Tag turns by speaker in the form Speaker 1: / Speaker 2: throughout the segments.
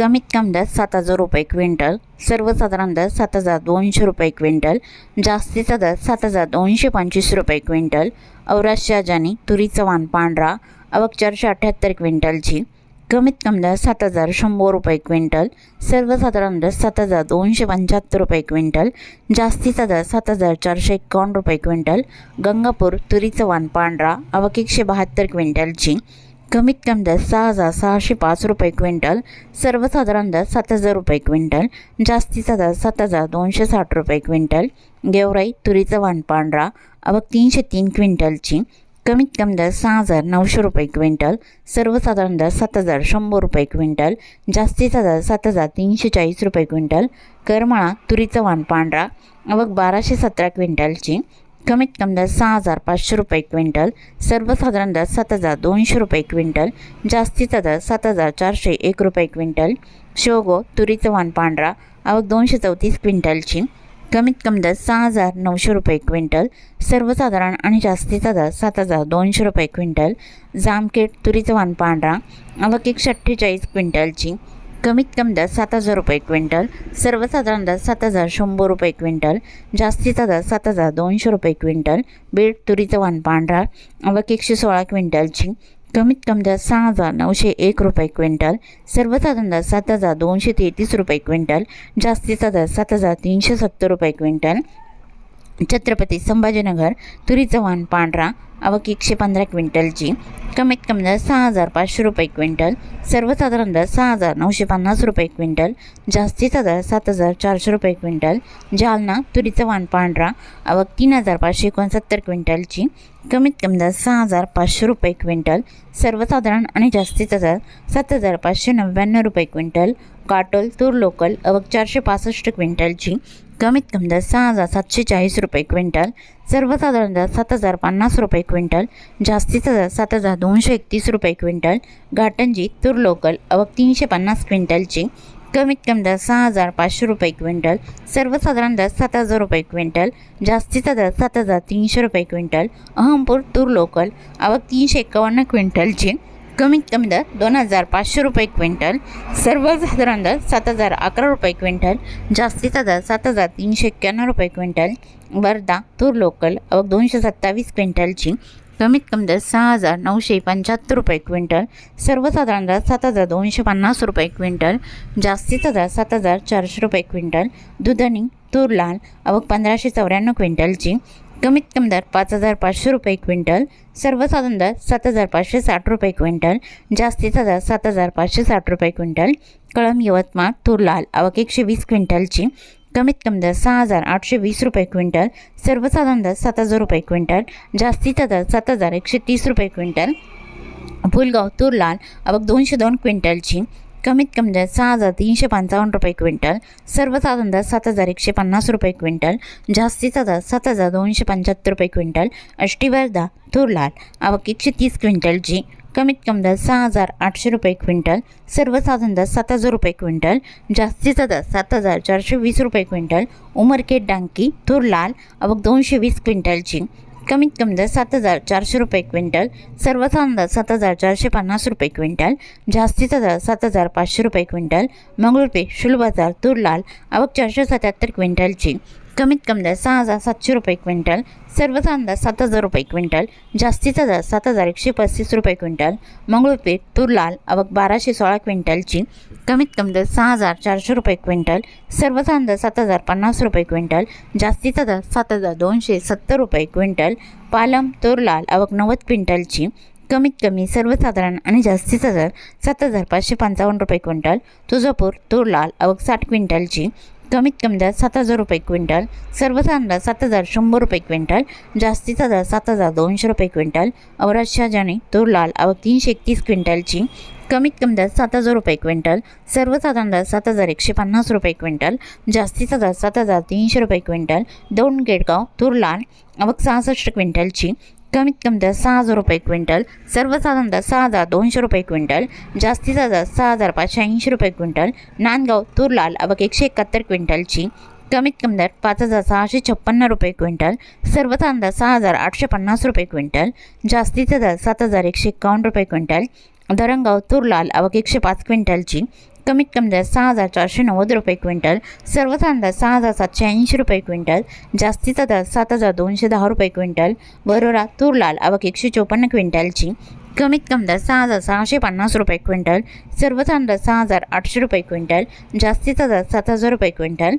Speaker 1: कमीत कमी दर सात हजार रुपये क्विंटल सर्वसाधारण दर सात हजार दोनशे रुपये क्विंटल जास्तीचा दर सात हजार दोनशे पंचवीस रुपये क्विंटल औराज जानी तुरीचा वाण पांढरा अवक चारशे अठ्ठ्याहत्तर क्विंटलची. कमीत कमी दर सात हजार शंभर रुपये क्विंटल सर्वसाधारण दर सात हजार दोनशे पंच्याहत्तर रुपये क्विंटल जास्तीचा दर सात हजार चारशे एकावन्न रुपये क्विंटल गंगापूर तुरीचं वाण पांढरा अवक एकशे बहात्तर क्विंटलची. कमीत कमी दर सहा हजार सहाशे पाच रुपये क्विंटल सर्वसाधारण दर सात हजार रुपये क्विंटल जास्तीचा दर सात हजार दोनशे साठ रुपये क्विंटल गेवराई तुरीचं वाण पांढरा आवक तीनशे तीन क्विंटलची कमीत कमी दर सहा हजार नऊशे रुपये क्विंटल सर्वसाधारण दर सात हजार शंभर रुपये क्विंटल जास्तीचा दर सात हजार तीनशे चाळीस रुपये क्विंटल करमाळा तुरीचं वाण पांढरा आवक बाराशे सतरा क्विंटलची कमीत कमी दर सहा हजार पाचशे रुपये क्विंटल सर्वसाधारण दर सात हजार दोनशे रुपये क्विंटल जास्तीचा दर सात हजार चारशे एक रुपये क्विंटल शेवगो तुरीचं वाण पांढरा आवक दोनशे चौतीस क्विंटलची कमीत कमी दर सहा हजार नऊशे रुपये क्विंटल सर्वसाधारण आणि जास्तीचा दर सात हजार दोनशे रुपये क्विंटल जामखेड तुरीचं वाण पांढरा आवक एकशे अठ्ठेचाळीस क्विंटलची कमीत कमी दर सात हजार रुपये क्विंटल सर्वसाधारण दर सात हजार शंभर रुपये क्विंटल जास्तीचा दर सात हजार दोनशे रुपये क्विंटल बीड तुरीचं वाण पांढरा आवक एकशे सोळा क्विंटलची कमीत कमी दर सहा हजार नऊशे एक रुपये क्विंटल सर्वसाधारण दर सात हजार दोनशे तेहतीस रुपये क्विंटल जास्तीचा दर सात हजार तीनशे सत्तर रुपये क्विंटल छत्रपती संभाजीनगर तुरीचं वाण पांढरा आवक एकशे पंधरा क्विंटलची कमीत कमी दर सहा हजार पाचशे रुपये क्विंटल सर्वसाधारण दर सहा हजार नऊशे पन्नास रुपये क्विंटल जास्तीचा दर सात हजार चारशे रुपये क्विंटल जालना तुरीचं वाण पांढरा आवक तीन हजार पाचशे एकोणसत्तर क्विंटलची कमीत कमी दर सहा हजार पाचशे रुपये क्विंटल सर्वसाधारण आणि जास्तीचा दर सात हजार पाचशे नव्याण्णव रुपये क्विंटल काटोल तूर लोकल अवक चारशे पासष्ट क्विंटलची कमीत कमी दर सहा हजार सातशे चाळीस रुपये क्विंटल सर्वसाधारण दर सात हजार पन्नास रुपये क्विंटल जास्तीचा दर सात हजार दोनशे एकतीस रुपये क्विंटल घाटंजी तूर लोकल अवक तीनशे पन्नास क्विंटलची कमीत कमी दर सहा हजार पाचशे रुपये क्विंटल सर्वसाधारण दर सात हजार रुपये क्विंटल जास्तीचा दर सात हजार तीनशे रुपये क्विंटल अहमपूर तूर लोकल आवक तीनशे एकावन्न क्विंटलची कमीत कमी दर दोन हजार पाचशे रुपये क्विंटल सर्वसाधारण दर सात हजार अकरा रुपये क्विंटल जास्तीचा दर सात हजार तीनशे एक्क्याण्णव रुपये क्विंटल वर्धा तूर लोकल अवघ दोनशे सत्तावीस क्विंटलची कमीत कमी दर सहा हजार नऊशे पंच्याहत्तर रुपये क्विंटल सर्वसाधारण दर सात हजार दोनशे पन्नास रुपये क्विंटल जास्तीचा दर सात हजार चारशे रुपये क्विंटल दुधनी तूर लाल अवघ पंधराशे चौऱ्याण्णव क्विंटलची कमीत कमी दर पाच हजार पाचशे रुपये क्विंटल सर्वसाधारण दर सात हजार पाचशे साठ रुपये क्विंटल जास्तीचा दर सात हजार पाचशे साठ रुपये क्विंटल कळम यवतमाळ तूर लाल आवक एकशे वीस क्विंटलची कमीत कमी दर सहा हजार आठशे वीस रुपये क्विंटल सर्वसाधारण दर सात हजार रुपये क्विंटल जास्तीचा दर सात हजार एकशे तीस रुपये क्विंटल फुलगाव तूर लाल आवक दोनशे दोन क्विंटलची कमीत कमी दर सहा हजार तीनशे पंचावन्न रुपये क्विंटल सर्वसाधारण दर सात हजार एकशे पन्नास रुपये क्विंटल जास्तीचा दर सात हजार दोनशे पंच्याहत्तर रुपये क्विंटल अष्टीवर्धा तूर लाल आवक एकशे तीस क्विंटलची कमीत कमी दर सहा हजार आठशे रुपये क्विंटल सर्वसाधारण दर सात हजार रुपये क्विंटल जास्तीचा दर सात हजार चारशे वीस रुपये क्विंटल उमरखेड डांकी तूर लाल आवक दोनशे वीस क्विंटलची कमीत कमी दर सात हजार चारशे रुपये क्विंटल सर्वसाधारण दर सात हजार चारशे पन्नास रुपये क्विंटल जास्तीचा दर सात हजार पाचशे रुपये क्विंटल मंगळूरपे शुलबाजार तूर लाल आवक चारशे सत्याहत्तर क्विंटलची. कमीत कमी दर सहा हजार सातशे रुपये क्विंटल सर्वच दर सात हजार रुपये क्विंटल जास्तीचा दर सात हजार एकशे पस्तीस रुपये क्विंटल मंगळूरपीठ तूर लाल आवक बाराशे सोळा क्विंटलची कमीत कमी दर सहा हजार चारशे रुपये क्विंटल सर्वच दर सात हजार पन्नास रुपये क्विंटल जास्तीचा दर सात हजार दोनशे सत्तर रुपये क्विंटल पालम तूर लाल आवक नव्वद क्विंटलची कमीत कमी सर्वसाधारण आणि जास्तीचा दर सात हजार पाचशे पंचावन्न रुपये क्विंटल तुळजापूर तूर लाल साठ क्विंटलची कमीत कमी दर सात हजार रुपये क्विंटल सर्वसाधारण दर सात हजार शंभर रुपये क्विंटल जास्तीचा दर सात हजार दोनशे रुपये क्विंटल अवराज शाहजाने तूर लाल अवघ तीनशे एकतीस क्विंटलची कमीत कमी दर सात हजार रुपये क्विंटल सर्वसाधारण दर सात हजार एकशे पन्नास रुपये क्विंटल जास्तीचा दर सात हजार तीनशे रुपये क्विंटल दोन गेडगाव तूर लाल अवघ सहासष्ट क्विंटलची कमीत कमी दर सहा हजार रुपये क्विंटल सर्वसाधारण दर सहा हजार दोनशे रुपये क्विंटल जास्तीचा दर सहा हजार पाचशे ऐंशी रुपये क्विंटल नांदगाव तूर लाल अवघ एकशे एकाहत्तर क्विंटलची कमीत कमी दर पाच हजार सहाशे छप्पन्न रुपये क्विंटल सर्वसाधारण दर सहा हजार आठशे पन्नास रुपये क्विंटल जास्तीचा दर सात हजार एकशे एकावन्न रुपये क्विंटल धरणगाव तूर लाल अवघ एकशे पाच क्विंटलची कमीत कमी दर सहा हजार चारशे नव्वद रुपये क्विंटल सर्वसाधारण दर सहा हजार सातशे ऐंशी रुपये क्विंटल जास्तीचा दर सात हजार दोनशे दहा रुपये क्विंटल वरोरा तूर लाल अवघ एकशे चोपन्न क्विंटलची कमीत कमी दर सहा हजार सहाशे पन्नास रुपये क्विंटल सर्वसाधारण दर सहा हजार आठशे रुपये क्विंटल जास्तीचा दर सात हजार रुपये क्विंटल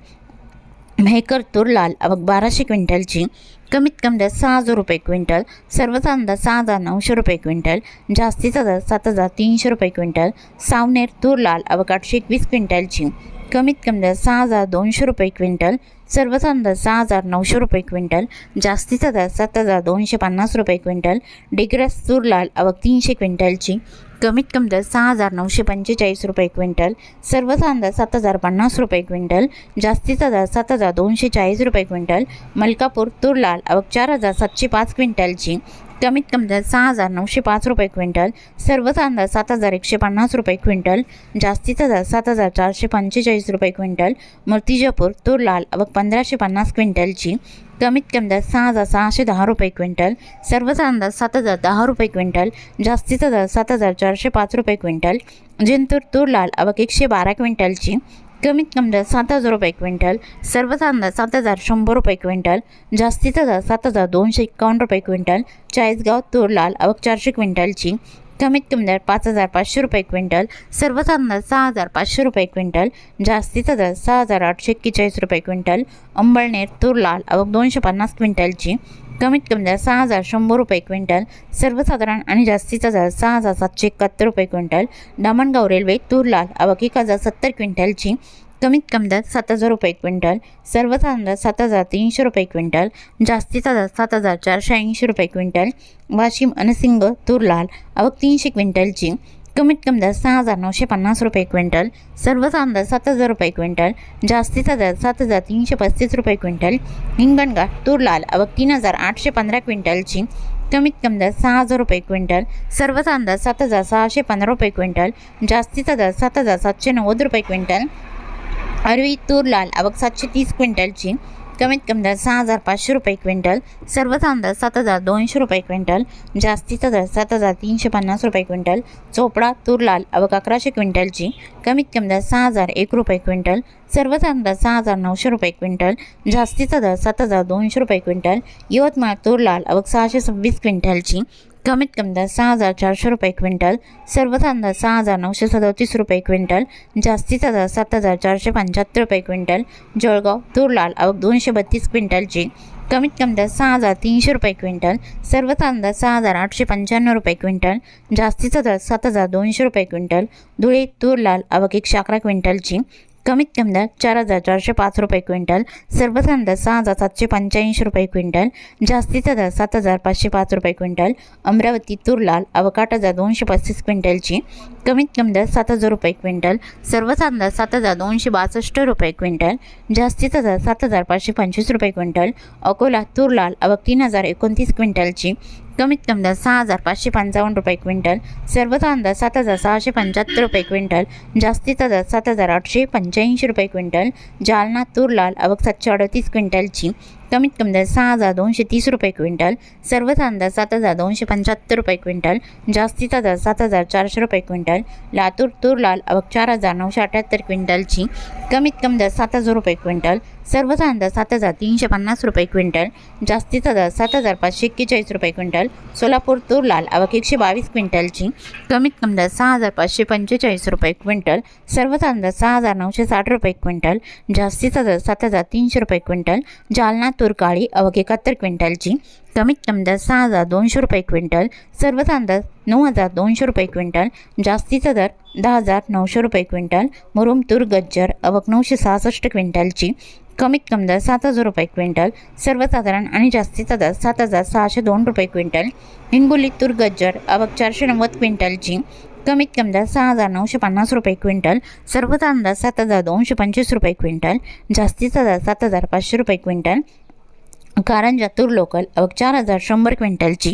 Speaker 1: मेहकर तूर लाल अवघ बाराशे क्विंटलची कमीत कमी दर सहा हजार रुपये क्विंटल सर्वसाधारण दर सहा हजार नऊशे रुपये क्विंटल जास्तीचा दर सात हजार तीनशे रुपये क्विंटल सावनेर तूर लाल अवघ आठशे एकवीस क्विंटलची कमीत कमी दर सहा हजार दोनशे रुपये क्विंटल सर्वसाधारण दर सहा हजार नऊशे रुपये क्विंटल जास्तीचा दर सात हजार दोनशे पन्नास रुपये क्विंटल डिग्रस तूर लाल अवघ तीनशे क्विंटलची कमीत कमी दर सहा हजार नऊशे पंचेचाळीस रुपये क्विंटल सर्वसाधारण दर सात हजार पन्नास रुपये क्विंटल जास्तीचा दर सात हजार दोनशे चाळीस रुपये क्विंटल मलकापूर तूर लाल अवघ चार हजार सातशे पाच क्विंटलची कमीत कमी दर सहा हजार नऊशे पाच रुपये क्विंटल सर्वसाधारण दर सात हजार एकशे पन्नास रुपये क्विंटल जास्तीचा दर सात हजार चारशे पंचेचाळीस रुपये क्विंटल मूर्तिजापूर तूर लाल अवघ पंधराशे पन्नास क्विंटलची कमीत कमी दर सहा हजार सहाशे दहा रुपये क्विंटल सर्वसाधारण दर सात हजार दहा रुपये क्विंटल जास्तीचा दर सात हजार चारशे पाच रुपये क्विंटल जिंतूर तूर लाल अवक एकशे बारा क्विंटलची कमीत कमी दर सात हजार रुपये क्विंटल सर्वसाधारण अंदाज सात हजार शंभर रुपये क्विंटल जास्तीचा दर सात हजार दोनशे एकावन्न रुपये क्विंटल चाळीसगाव तूर लाल अवक चारशे क्विंटलची कमीत कमी दर पाच हजार पाचशे रुपये क्विंटल सर्वसाधारण दर सहा हजार पाचशे रुपये क्विंटल जास्तीचा दर सहा हजार आठशे एक्केचाळीस रुपये क्विंटल अंबळनेर तूर लाल अवघ दोनशे पन्नास क्विंटलची कमीत कमी दर सहा हजार शंभर रुपये क्विंटल सर्वसाधारण आणि जास्तीचा दर सहा हजार सातशे एकाहत्तर रुपये क्विंटल दामणगाव रेल्वे तूर लाल अवघ एक हजार सत्तर क्विंटलची कमीत कमी दर सात हजार रुपये क्विंटल सर्वसाधारण दर सात हजार तीनशे रुपये क्विंटल जास्तीचा दर सात हजार चारशे ऐंशी रुपये क्विंटल वाशिम अनसिंग तूर लाल अवघ तीनशे क्विंटलची कमीत कमी दर सहा हजार नऊशे पन्नास रुपये क्विंटल सर्वसाधारण दर सात हजार रुपये क्विंटल जास्तीचा दर सात हजार तीनशे पस्तीस रुपये क्विंटल हिंगणघाट तूर लाल अवघ तीन हजार आठशे पंधरा क्विंटलची कमीत कमी दर सहा हजार रुपये क्विंटल सर्वसाधारण दर सात हजार सहाशे पंधरा रुपये क्विंटल जास्तीचा दर सात हजार सातशे नव्वद रुपये क्विंटल अरवी तूर लाल आवक सातशे तीस क्विंटलची कमीत कमी दर सहा हजार पाचशे रुपये क्विंटल सर्वसाधारण दर सात हजार दोनशे रुपये क्विंटल जास्तीचा दर सात हजार तीनशे पन्नास रुपये क्विंटल चोपडा तूर लाल अवक अकराशे क्विंटलची कमीत कमी दर सहा हजार एक रुपये क्विंटल सर्वसाधारण दर सहा हजार नऊशे रुपये क्विंटल जास्तीचा दर सात हजार दोनशे रुपये क्विंटल यवतमाळ तूर लाल अवक सहाशे सव्वीस क्विंटलची कमीत कमी दर सहा हजार चारशे रुपये क्विंटल सर्वसाधारण दर सहा हजार नऊशे सदतीस रुपये क्विंटल जास्तीचा दर सात हजार चारशे पंच्याहत्तर रुपये क्विंटल जळगाव तूर लाल अवघ दोनशे बत्तीस क्विंटलची कमीत कमी दर सहा हजार तीनशे रुपये क्विंटल सर्वसाधारण दर सहा हजार आठशे पंच्याण्णव रुपये क्विंटल जास्तीचा दर सात हजार दोनशे रुपये क्विंटल धुळे तूर लाल अवघ एकशे अकरा क्विंटलची कमीत कमी दर चार हजार चारशे पाच रुपये क्विंटल सर्वसाधारण दर सहा हजार सातशे पंच्याऐंशी रुपये क्विंटल जास्तीचा दर सात हजार पाचशे पाच रुपये क्विंटल अमरावती तूर लाल हजार दोनशे पस्तीस क्विंटलची कमीत कमी दर सात हजार रुपये क्विंटल सर्वसाधारण दर सात हजार दोनशे बासष्ट रुपये क्विंटल जास्तीचा दर सात हजार पाचशे पंचवीस रुपये क्विंटल अकोला तूर लाल तीन हजार एकोणतीस क्विंटलची कमीत कमी दर सहा हजार पाचशे पंचावन्न रुपये क्विंटल सर्वचा अंदाज सात हजार सहाशे पंच्याहत्तर रुपये क्विंटल जास्तीचा दर सात हजार आठशे पंच्याऐंशी रुपये क्विंटल जालना तूर लाल अवघ सातशे अडतीस क्विंटलची कमीत कमी दर सहा हजार दोनशे तीस रुपये क्विंटल सर्वचा अंदाज सात हजार दोनशे पंच्याहत्तर रुपये क्विंटल जास्तीचा दर सात हजार चारशे रुपये क्विंटल लातूर तूर लाल अवघ चार हजार नऊशे अठ्याहत्तर क्विंटलची कमीत कमी दर सात हजार रुपये क्विंटल सर्वचा दर सात हजार तीनशे पन्नास रुपये क्विंटल जास्तीचा दर सात हजार पाचशे एक्केचाळीस रुपये क्विंटल सोलापूर तूर लाल अवघ एकशे बावीस क्विंटलची कमीत कमी दर सहा हजार पाचशे पंचेचाळीस रुपये क्विंटल सर्वचा दर सहा हजार नऊशे साठ रुपये क्विंटल जास्तीचा दर सात हजार तीनशे रुपये क्विंटल जालना तूर काळी अवघे एकाहत्तर क्विंटलची. कमीत कमी दर सहा हजार दोनशे रुपये क्विंटल. सर्वच अंदाज नऊ हजार दोनशे रुपये क्विंटल. जास्तीचा दर दहा हजार नऊशे रुपये क्विंटल. मुरुम तूर गज्जर अवघ नऊशे सहासष्ट क्विंटलची. कमीत कमी दर सात हजार रुपये क्विंटल. सर्वसाधारण आणि जास्तीचा दर सात हजार सहाशे दोन रुपये क्विंटल. हिंगोली तूर गज्जर अवघ चारशे नव्वद क्विंटलची. कमीत कमी दर सहा हजार नऊशे पन्नास रुपये क्विंटल. सर्वचा अंदाज सात हजार दोनशे पंचवीस रुपये क्विंटल. जास्तीचा दर सात हजार पाचशे रुपये क्विंटल. कारंजा तूर लोकल अवघ चार हजार शंभर क्विंटलची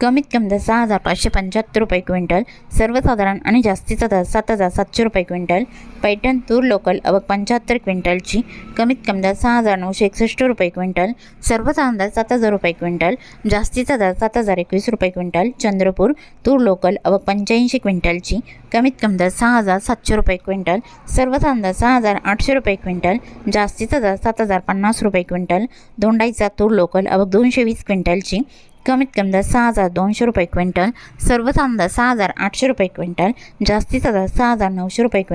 Speaker 1: कमीत कमी दर सहा हजार पाचशे पंच्याहत्तर रुपये क्विंटल सर्वसाधारण आणि जास्तीचा दर सात हजार सातशे रुपये क्विंटल पैठण तूर लोकल अवक पंच्याहत्तर क्विंटलची कमीत कमी दर सहा हजार नऊशे एकसष्ट रुपये क्विंटल सर्वसाधारण दर सात हजार रुपये क्विंटल जास्तीचा दर सात हजार एकवीस रुपये क्विंटल चंद्रपूर तूर लोकल अवक पंच्याऐंशी क्विंटलची कमीत कमी दर सहा हजार सातशे रुपये क्विंटल सर्वसाधारण दर सहा हजार आठशे रुपये क्विंटल जास्तीचा दर सात हजार पन्नास रुपये क्विंटल दोंडाईचा तूर लोकल अवघ दोनशे वीस क्विंटलची. कमीत कमी दर सहा हजार दोनशे रुपये क्विंटल. सर्वसाधारण दर सहा हजार आठशे रुपये क्विंटल. जास्तीचा दर सहा हजार नऊशे रुपये क्विंटल.